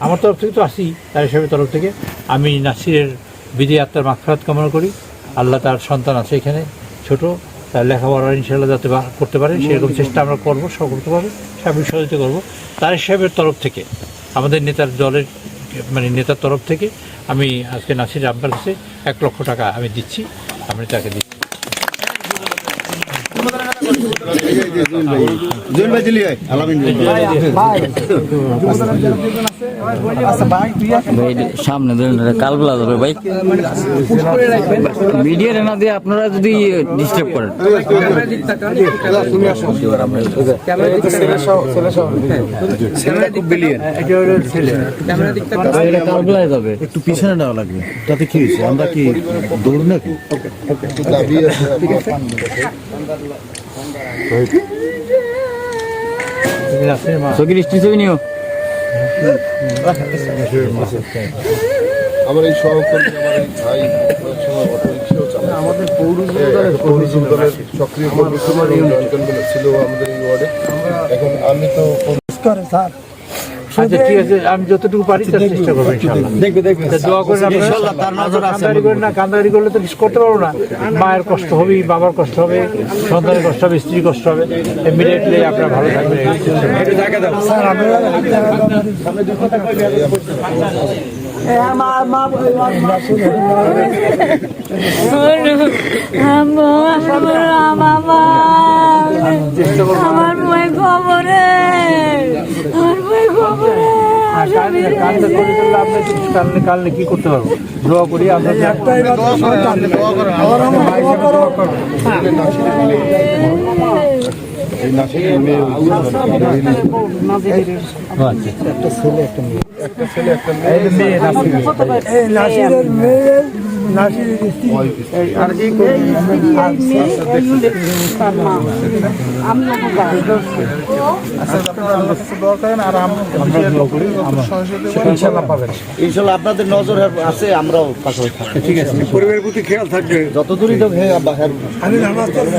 আমার তরফ থেকে তো আসি তার সাহেবের তরফ থেকে আমি নাসিরের বিজয় আত্মার মাখরাত কামনা করি আল্লাহ তার সন্তান আছে এখানে ছোট তার লেখাপড়া ইনশাল্লাহ যাতে করতে পারে সেরকম চেষ্টা আমরা করব সকলভাবে সার্বিক সহযোগিতা করব তার সাহেবের তরফ থেকে আমাদের নেতার দলের মানে নেতার তরফ থেকে আমি আজকে নাসির আব্বার কাছে এক লক্ষ টাকা আমি দিচ্ছি আমি তাকে দিচ্ছি ভাই সামনে ধরেন কালবেলা যাবে ভাই। মিডিয়া না দিয়ে আপনারা যদি ডিস্টার্ব করেন। কালবেলায় যাবে। একটু পিছনে নেওয়া লাগবে তাতে কি হয়েছে? আমরা কি দৌড় নাকি? সকির নিও। আমার এই সহকর্মী আমার এই ভাই সবসময় অটো রিক্সাও চালায় আমাদের পৌর দলের সক্রিয় কর্মী ছিল ছিল আমাদের এই ওয়ার্ডে। এখন আমি তো আচ্ছা ঠিক আছে আমি যতটুকু পারি তার চেষ্টা করব ইনশাল্লাহ দেখবে দেখবে দোয়া করে ইনশাল্লাহ তার নজর কান্দারি করে না কান্দারি করলে তো কিছু করতে পারব না মায়ের কষ্ট হবে বাবার কষ্ট হবে সন্তানের কষ্ট হবে স্ত্রীর কষ্ট হবে ইমিডিয়েটলি আপনারা ভালো থাকবেন আমার বই খবরে কালকে কালকে করে দিলে আপনি কালকে কালকে কি করতে পারব? দোয়া করি আমরা এই নাসিরের মেয়ে মেয়ে স্ত্রী আর এই ইনশাল্লাহ আপনাদের নজর আছে আমরাও ঠিক আছে। পরিবারের প্রতি খেয়াল থাকবে। যতদূরই তো হ্যাঁ আমি নামাজ পড়ব।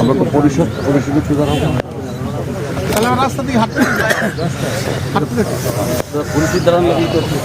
আমরা তো পরিষদ পরিষদের প্রধান হব পুলিশের দ্বারা আমি করছি?